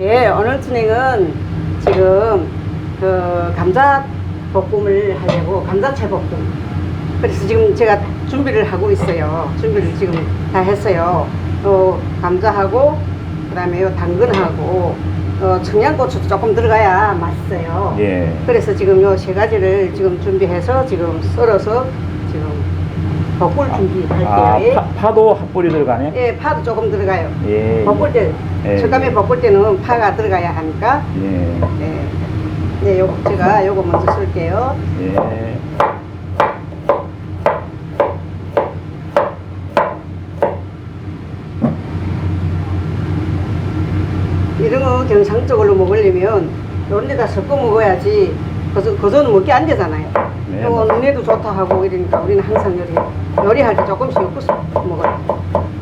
예, 오늘 진행은 지금 그 감자 볶음을 하려고 감자채 볶음. 그래서 지금 제가 준비를 하고 있어요. 준비를 지금 다 했어요. 어, 감자하고 그다음에 요 당근하고 어, 청양고추도 조금 들어가야 맛있어요. 예. 그래서 지금 요 세 가지를 지금 준비해서 지금 썰어서 볶을 준비할게요. 아, 예. 파, 파도 핫불이 들어가네? 예, 파도 조금 들어가요. 예. 볶을 때, 예. 젓감에 볶을 때는 파가 들어가야 하니까, 예. 예. 네, 요, 제가 요거 먼저 쓸게요. 예. 이런 거 경상적으로 먹으려면 요런 데다 섞어 먹어야지, 그저, 그저는 먹기 안 되잖아요. 네, 맞습니다. 눈에도 좋다 하고 이러니까 우리는 항상 요리, 요리할 때 조금씩 먹어요.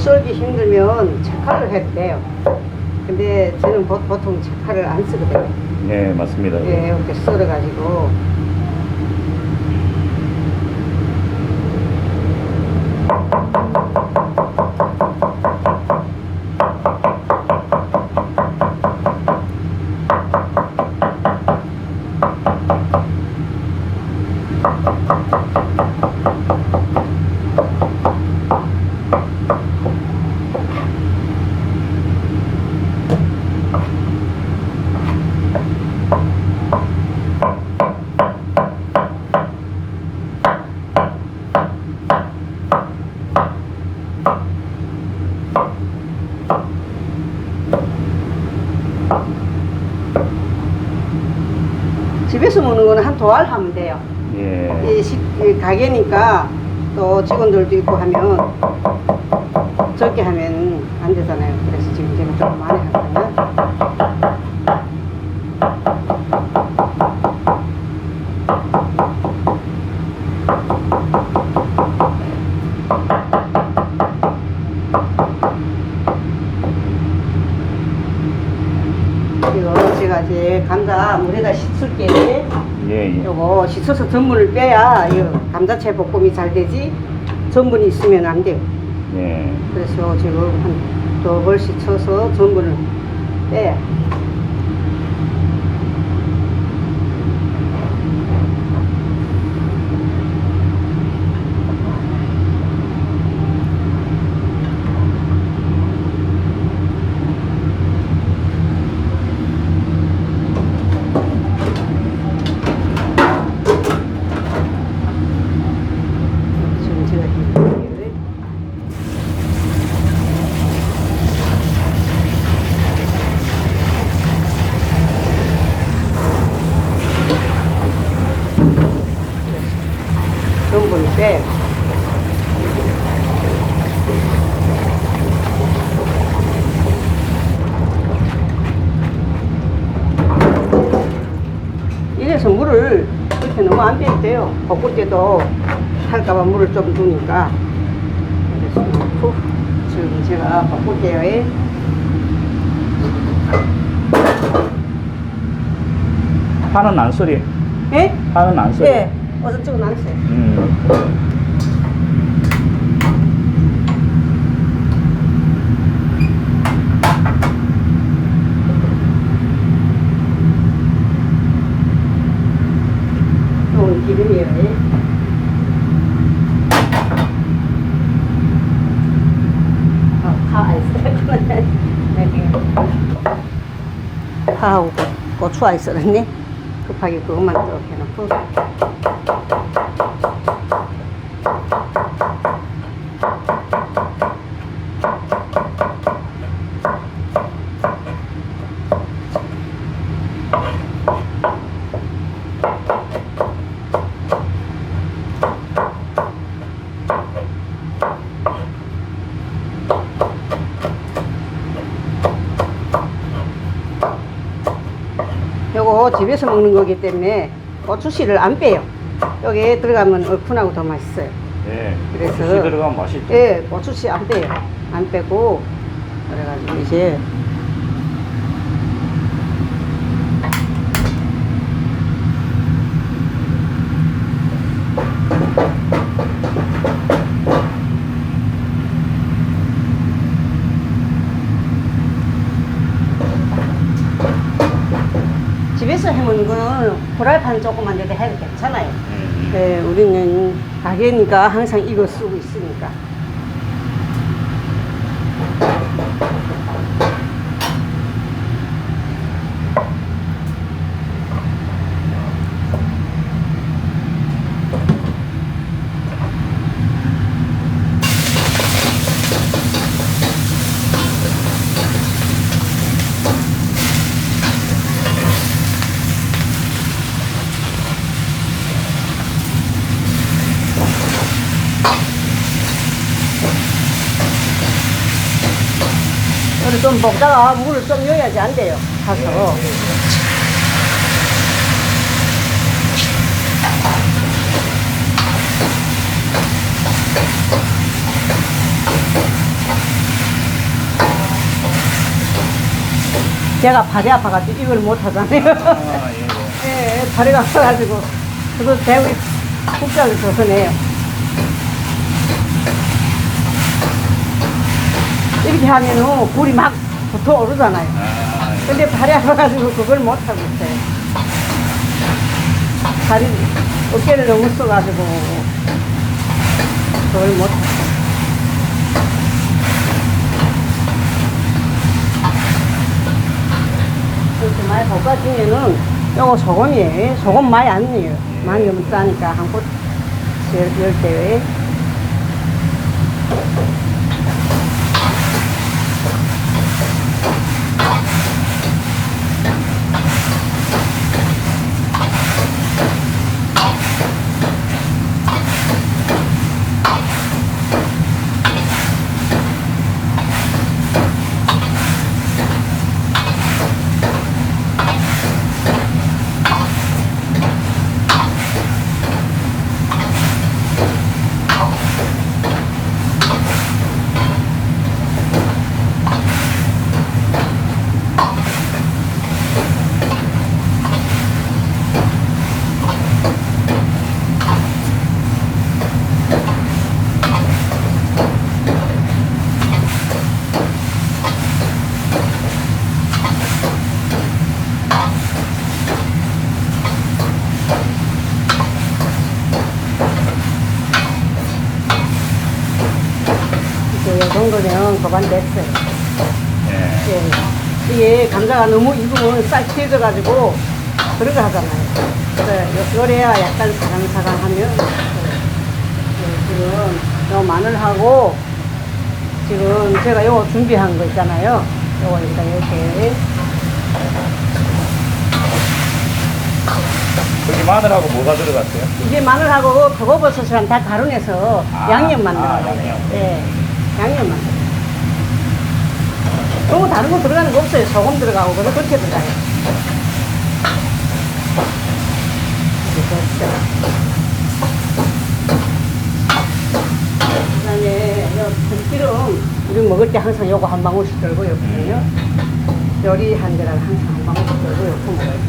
썰기 힘들면 채칼로 해도 돼요. 근데 저는 보, 보통 채칼을 안 쓰거든요. 예, 맞습니다. 예, 이렇게 썰어가지고. 집에서 먹는 거는 한두알 하면 돼요. 예. 이, 식, 이 가게니까 또 직원들도 있고 하면 적게 하면 안 되잖아요. 그래서 지금 제가 좀 많이 하거든요. 이거 제가 이제 감자 물에다 씻을게. 예, 예. 요거 씻어서 전분을 빼야 이 감자채 볶음이 잘 되지 전분이 있으면 안 돼요. 예. 그래서 지금 한두번 씻어서 전분을 빼야. 지금 제가 이렇게 전분을 빼요. 이래서 물을 그렇게 너무 안 빼도 돼요. 볶을 때도 할까봐 물을 좀 두니까. 그래서 후, 지금 제가 볶을게요. 예. 파는 안 쓰리. 예? 파는 안 쓰리. 예. 어서 찍어 놨어요. 음. 좋은 기름이에요. 예. 파 아이스 파하고 고- 고추 아이스랬네. 급하게 그것만 또 해놓고. 요거 집에서 먹는 거기 때문에 고추씨를 안 빼요. 여기에 들어가면 얼큰하고 더 맛있어요. 예. 그래서- 고추씨 들어가면 맛있죠. 예, 고추씨 안 빼요. 안 빼고 그래가지고 이제 집에서 해먹는 거는 후라이팬 조금만 내도 해도 괜찮아요. 음. 네, 우리는 가게니까 항상 이거 쓰고 있으니까. 좀 먹다가 물을 좀 넣어야지 안 돼요. 가서. 제가 발이 아파가지고 이걸 못 하잖아요. 아, 예, 예. 예, 다리가 아파가지고 대우리 국자를 줘서 내요. 이렇게 하면은 불이 막 붙어 오르잖아요. 근데 발이 아파가지고 그걸 못 하고 있어요. 다리, 어깨를 너무 써가지고 그걸 못 하고. 이렇게 많이 볶아주면은 요거 소금이에요. 소금 많이 안 넣어요. 많이 넣으면 싸니까 한꽃 열 때. 이제 이 정도면 거반 됐어요. 예. 예. 이게 감자가 너무 익으면 쌀 튀어져가지고 그런 거 하잖아요. 그래서 요래야 약간 사강사강하면 예, 지금 요 마늘하고 지금 제가 요거 준비한 거 있잖아요. 요거 일단 이렇게 거기 마늘하고 뭐가 들어갔어요? 이게 마늘하고 표고버섯이랑 다 가루내서 아, 양념 만들어요. 아, 양념. 예, 양념 만들어요. 너무 다른 거 들어가는 거 없어요. 소금 들어가고 그래서 그렇게 들어가요. 그다음에 요 들기름 우리 먹을 때 항상 요거 한 방울씩 들고 있거든요. 요리한 데랑 항상 한 방울씩 들고 이렇게 먹어요.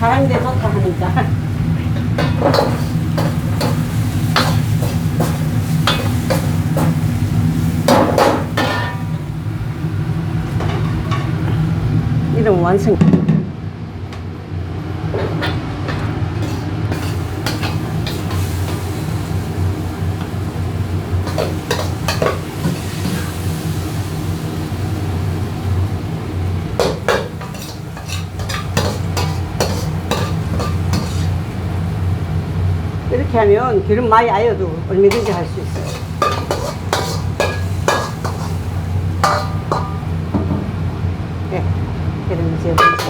사람인데 좋다 하니까. 이름 완성. 이렇게 하면 기름 많이 아여도 얼마든지 할 수 있어요.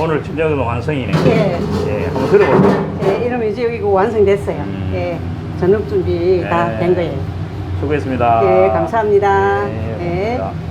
오늘 저녁은 완성이네. 예, 예, 한번 들어볼게요. 예, 이러면 이제 여기 완성됐어요. 음. 예, 저녁 준비 다 네. 된 거예요. 수고했습니다. 예, 감사합니다. 네, 예. 감사합니다.